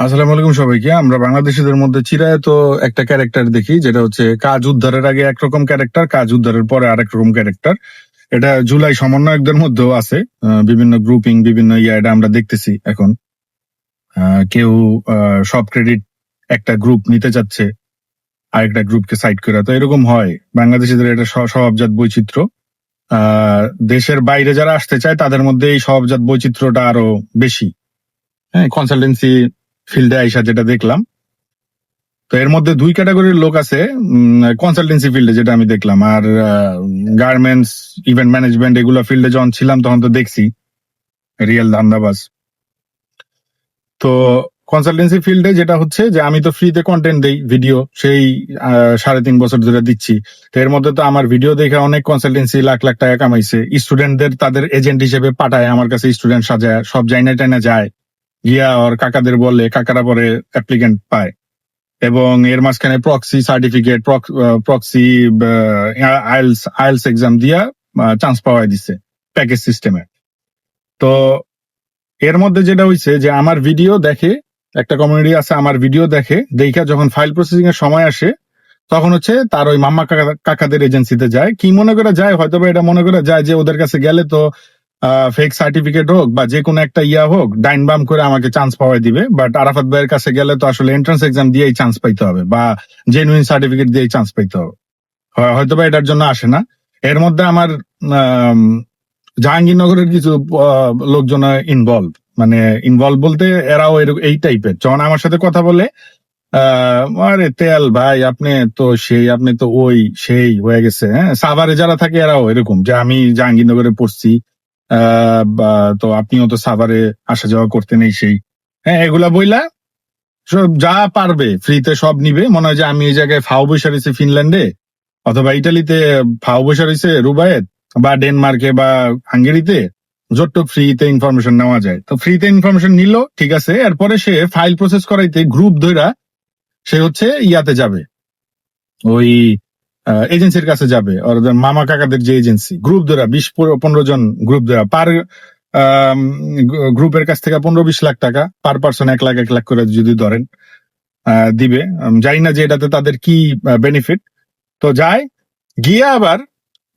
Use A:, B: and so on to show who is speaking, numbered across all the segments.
A: আসসালামু আলাইকুম সবাইকে। আমরা বাংলাদেশিদের মধ্যে চিরায় তো একটা ক্যারেক্টার দেখি, যেটা হচ্ছে কাজ উদ্ধারের আগে একরকম ক্যারেক্টার কাজ উদ্ধারের পরে আরেক রকম ক্যারেক্টার এটা জুলাই সমন্বয়কদের মধ্যেও আছে বিভিন্ন গ্রুপিং বিভিন্ন ইয়া, এটা আমরা দেখতেছি এখন। কেউ সব ক্রেডিট একটা গ্রুপ নিতে চাচ্ছে, আরেকটা গ্রুপকে সাইড করে। তো এরকম হয়। বাংলাদেশিদের এটা স্ব- স্বভাবজাত বৈচিত্র্য। দেশের বাইরে যারা আসতে চায়, তাদের মধ্যে এই স্বভাবজাত বৈচিত্র্যটা আরও বেশি। হ্যাঁ কনসালটেন্সি ফিল্ডে আইসা যেটা দেখলাম, তো এর মধ্যে দুই ক্যাটাগরির লোক আছে কনসালটেন্সি ফিল্ডে যেটা আমি দেখলাম, আর গার্মেন্টস ইভেন্ট ম্যানেজমেন্ট এগুলো ফিল্ডে যখন ছিলাম তখন তো দেখছি রিয়েল ধান্দাবাজ। তো কনসালটেন্সি ফিল্ডে যেটা হচ্ছে যে আমি তো ফ্রিতে কন্টেন্ট দেই ভিডিও সেই সাড়ে তিন বছর ধরে দিচ্ছি। তো এর মধ্যে তো আমার ভিডিও দেখে অনেক কনসালটেন্সি লাখ লাখ টাকা কামাইছে। স্টুডেন্টদের তাদের এজেন্ট হিসেবে পাঠায়, আমার কাছে স্টুডেন্ট সাজায়, সব জায়না টাইনা যায়। গিয়া ওর কাকাদের বলে, কাকারা পরে অ্যাপ্লিকেন্ট পায়। এবং এর মাঝখানে proxy certificate proxy IELTS IELTS exam দিয়া চান্স পাওয়া দিছে প্যাকেজ সিস্টেমে তো এর মধ্যে যেটা হইছে যে আমার ভিডিও দেখে, একটা কমিউনিটি আছে আমার ভিডিও দেখে দেখা যখন ফাইল প্রসেসিং এর সময় আসে, তখন হচ্ছে তার ওই মাম্মা কাকা, কাকাদের এজেন্সিতে যায়। কি মনে করে যায়? হয়তো এটা মনে করে যায় যে ওদের কাছে গেলে তো ফেক সার্টিফিকেট হোক বা যে কোনো একটা ইয়া হোক ডাইন বাম করে আমাকে চান্স পাওয়াই দিবে। বাট আরাফাত ভাইয়ের কাছে গেলে তো আসলে এন্ট্রান্স এক্সাম দিয়েই চান্স পাইতে হবে বা জেনুইন সার্টিফিকেট দিয়েই চান্স পাইতে হবে। হয়তো বা এটার জন্য আসে না। এর মধ্যে আমার আম, জাহাঙ্গীরনগরের কিছু লোকজন ইনভলভ মানে ইনভলভ বলতে এরাও এই টাইপের যখন আমার সাথে কথা বলে আরে তেল ভাই আপনি তো সেই আপনি তো ওই সেই হয়ে গেছে হ্যাঁ? সাভারে যারা থাকে এরাও এরকম যে আমি জাহাঙ্গীরনগরে পড়ছি তো আপনিও তো সাভারে আসা যাওয়া করতে নেই সেই। হ্যাঁ এগুলা বইলা সব যা পারবে, ফ্রিতে সব নিবে। মনে হয় যে আমি এই জায়গায় ফাও বৈশা রয়েছে ফিনল্যান্ডে, অথবা ইটালিতে ফাও বৈশা রয়েছে রুবায়েত, বা ডেনমার্কে বা হাঙ্গেরিতে। যতটুক ফ্রিতে ইনফরমেশন নেওয়া যায়। তো ফ্রিতে ইনফরমেশন নিল, ঠিক আছে, এরপরে সে ফাইল প্রসেস করাইতে গ্রুপ ধইরা সে হচ্ছে ইয়াতে যাবে। ওই এজেন্সির কাছে যাবে। ওদের মামা কাকাদের যে এজেন্সি গ্রুপ ধরা, বিশ পনেরো জন গ্রুপ ধরা পার গ্রুপের কাছ থেকে পনেরো বিশ লাখ টাকা পার পার্সন এক লাখ এক লাখ করে যদি ধরেন দিবে। জানি না যে এটাতে তাদের কি বেনিফিট তো যায়, গিয়ে আবার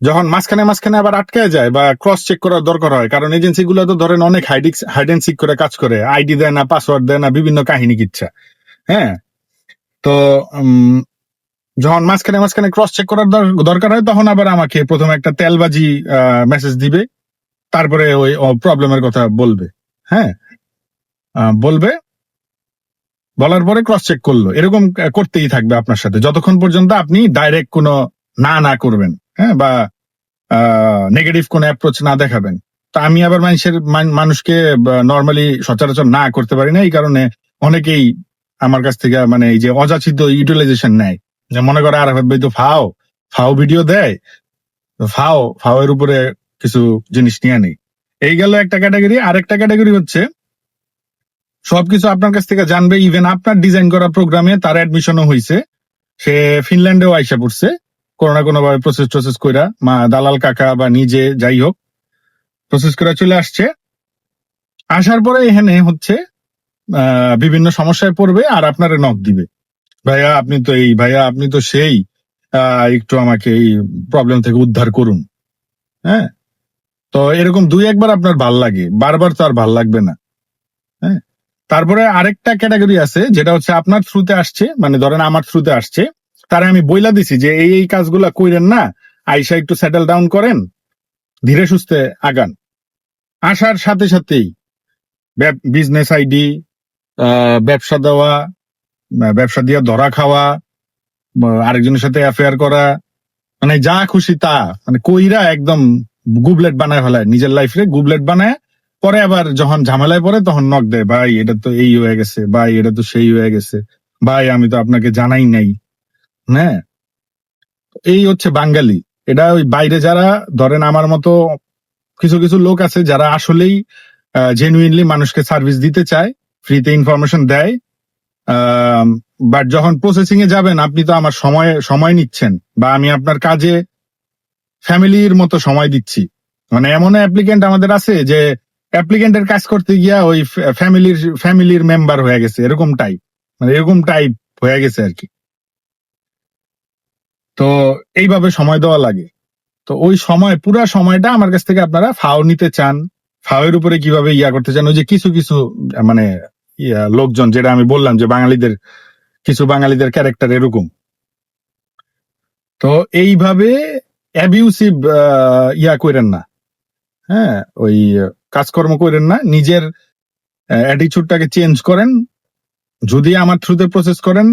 A: যখন মাঝখানে মাঝখানে আবার আটকে যায় বা ক্রস চেক করার দরকার হয়, কারণ এজেন্সি গুলো তো ধরেন অনেক হাইডিক্স হাইড এন্ড সিক করে কাজ করে। আইডি দেয় না পাসওয়ার্ড দেয় না, বিভিন্ন কাহিনী কিচ্ছা। হ্যাঁ? তো যখন মাঝখানে মাঝখানে ক্রস চেক করার দর- দরকার হয়, তখন আবার আমাকে প্রথমে একটা তেলবাজি মেসেজ দিবে। তারপরে ওই প্রবলেমের কথা বলবে। হ্যাঁ? বলবে। বলার পরে ক্রস চেক করল। এরকম করতেই থাকবে আপনার সাথে। যতক্ষণ পর্যন্ত আপনি ডাইরেক্ট কোনো না না করবেন হ্যাঁ? বা নেগেটিভ কোনো অ্যাপ্রোচ না দেখাবেন। তা আমি আবার মানুষের, মান- মানুষকে নর্মালি সচরাচর না করতে পারি না। এই কারণে অনেকেই আমার কাছ থেকে মানে এই যে অযাচিত ইউটিলাইজেশন নেয়। যে মনে করে, আর ভাই, তো ফাও ফাও ভিডিও দেয় ফাও ফাও এর উপরে কিছু জিনিস নিয়ে নেই এই গেল একটা ক্যাটাগরি। আরেকটা ক্যাটাগরি হচ্ছে, সবকিছু আপনার কাছ থেকে জানবে। ইভেন আপনার ডিজাইন করা প্রোগ্রামে তার অ্যাডমিশনও হয়েছে সে ফিনল্যান্ডেও আইসা পড়ছে। কোনো না কোনো ভাবে প্রসেস টসেস কইরা মা, দালাল কাকা বা নিজে যাই হোক প্রসেস করে চলে আসছে। আসার পরে এখানে হচ্ছে বিভিন্ন সমস্যায় পড়বে আর আপনারে নক দিবে। ভাইয়া, আপনি তো এই, ভাইয়া, আপনি তো সেই একটু আমাকে এই প্রবলেম থেকে উদ্ধার করুন। হ্যাঁ? তো এরকম দুই একবার আপনার ভালো লাগে, বারবার তো আর ভালো লাগবে না। হ্যাঁ? তারপরে আরেকটা ক্যাটাগরি আছে, যেটা হচ্ছে আপনার থ্রুতে আসছে মানে ধরেন আমার থ্রুতে আসছে, তারা আমি বইলা দিছি যে এই এই কাজগুলা কইরেন না, আইসা একটু সেটেল ডাউন করেন, ধীরে সুস্থে আগান। আসার সাথে সাথেই বিজনেস আইডি ব্যবসা দেওয়া ব্যবসা দিয়ে ধরা খাওয়া আরেকজনের সাথে অ্যাফেয়ার করা মানে যা খুশি তা মানে কইরা একদম গুবলেট বানায় ফেলায়, নিজের লাইফে গুবলেট বানায়, পরে আবার যখন ঝামেলায় পড়ে তখন নক দেয়, ভাই, এটা তো এই হয়ে গেছে, ভাই, এটা তো সেই হয়ে গেছে, ভাই, আমি তো আপনাকে জানাই নাই। হ্যাঁ? এই হচ্ছে বাঙালি। এটা ওই বাইরে যারা, ধরেন আমার মতো কিছু কিছু লোক আছে যারা আসলেই জেনুইনলি মানুষকে সার্ভিস দিতে চায় ফ্রিতে ইনফরমেশন দেয় বাট যখন প্রসেসিং এ যাবেন, আপনি তো আমার সময় সময় নিচ্ছেন, বা আমি আপনার কাজে ফ্যামিলির মতো সময় দিচ্ছি। মানে এমন অ্যাপ্লিকেন্ট আমাদের আছে যে অ্যাপ্লিকেন্টের কাজ করতে গিয়া ওই ফ্যামিলির ফ্যামিলির মেম্বার হয়ে গেছে, এরকম টাইপ মানে এরকম টাইপ হয়ে গেছে আর কি। তো এইভাবে সময় দেওয়া লাগে। তো ওই সময়, পুরা সময়টা আমার কাছ থেকে আপনারা ফাও নিতে চান। ফাওয়ের উপরে কীভাবে ইয়া করতে চান, ওই যে কিছু কিছু মানে ইয়া, লোকজন যেটা আমি বললাম যে বাঙালিদের কিছু বাঙালিদের ক্যারেক্টার এরকম। তো এইভাবে অ্যাবিউসিভ ইয়া করেন না। হ্যাঁ ওই কাজকর্ম করেন না নিজের অ্যাটিচিউডটাকে চেঞ্জ করেন। যদি আমার থ্রুতে প্রসেস করেন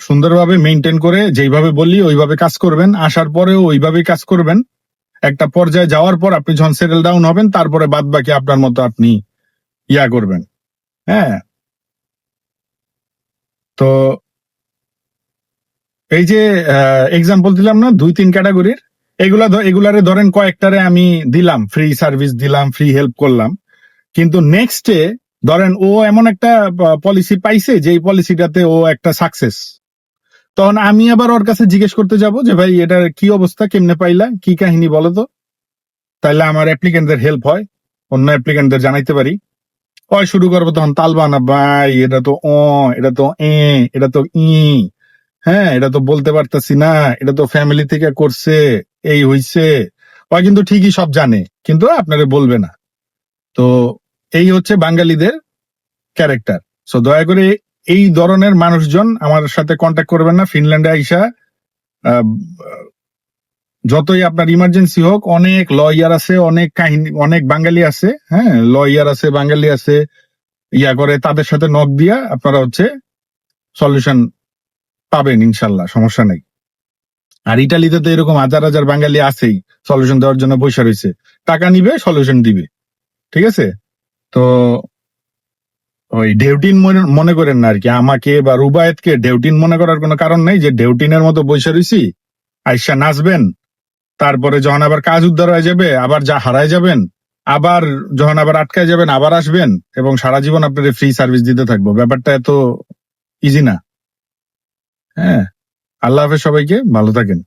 A: সুন্দরভাবে মেনটেন করে যেইভাবে বলি ওইভাবে কাজ করবেন। আসার পরেও ওইভাবে কাজ করবেন। একটা পর্যায়ে যাওয়ার পর আপনি যখন সেটেল ডাউন হবেন তারপরে বাদ বাকি আপনার মতো আপনি ইয়া করবেন। হ্যাঁ। তো এই যে এক্সাম্পল দিলাম না, দুই তিন ক্যাটাগরির এগুলা এগুলারে ধরেন কয়েকটারে আমি দিলাম ফ্রি সার্ভিস দিলাম ফ্রি হেল্প করলাম। কিন্তু নেক্সটে ধরেন ও এমন একটা পলিসি পাইছে যে পলিসিটাতে ও একটা সাকসেস তখন আমি আবার ওর কাছে জিজ্ঞেস করতে যাব যে, ভাই, এটার কি অবস্থা? কেমনে পাইলা? কি কাহিনী বলো তো? তাইলে আমার অ্যাপ্লিকেন্টদের হেল্প হয়, অন্য অ্যাপ্লিকেন্টদের জানাইতে পারি। ওই শুরু করব তখন? তালবানা ভাই এটা তো অ, এটা তো এ, এটা তো ই। হ্যাঁ এটা তো বলতে পারতাছি না, এটা তো ফ্যামিলি থেকে করছে, এই হইছে। ওই কিন্তু ঠিকই সব জানে, কিন্তু আপনারা বলবে না। তো এই হচ্ছে বাঙালিদের ক্যারেক্টার সো দয়া করে এই ধরনের মানুষজন আমার সাথে কন্ট্যাক্ট করবেন না। ফিনল্যান্ডে আইসা যতই আপনার ইমার্জেন্সি হোক, অনেক লয়ার আছে, অনেক কাহিনী, অনেক বাঙালি আছে হ্যাঁ? লয়ার আছে, বাঙালি আছে, ইয়া করে তাদের সাথে নক দিয়া আপনারা হচ্ছে সলিউশন পাবেন ইনশাল্লাহ, সমস্যা নেই। আর ইটালিতে তো এরকম হাজার হাজার বাঙালি আছেই সলিউশন দেওয়ার জন্য পয়সা রয়েছে। টাকা নিবে সলিউশন দিবে। ঠিক আছে? তো ওই ডেউটিন মনে- করেন না আর কি, আমাকে বা রুবায়েতকে ডেউটিন মনে করার কোনো কারণ নেই যে ডেউটিনের মতো বসে রয়েছি, আইসা নাচবেন তারপরে যখন আবার কাজ উদ্ধার হয়ে যাবে, আবার যা হারায় যাবেন, আবার যখন আবার আটকায় যাবেন, আবার আসবেন, এবং সারা জীবন আপনার ফ্রি সার্ভিস দিতে থাকব। ব্যাপারটা এত ইজি না। হ্যাঁ। আল্লাহ হাফেজ সবাইকে, ভালো থাকেন।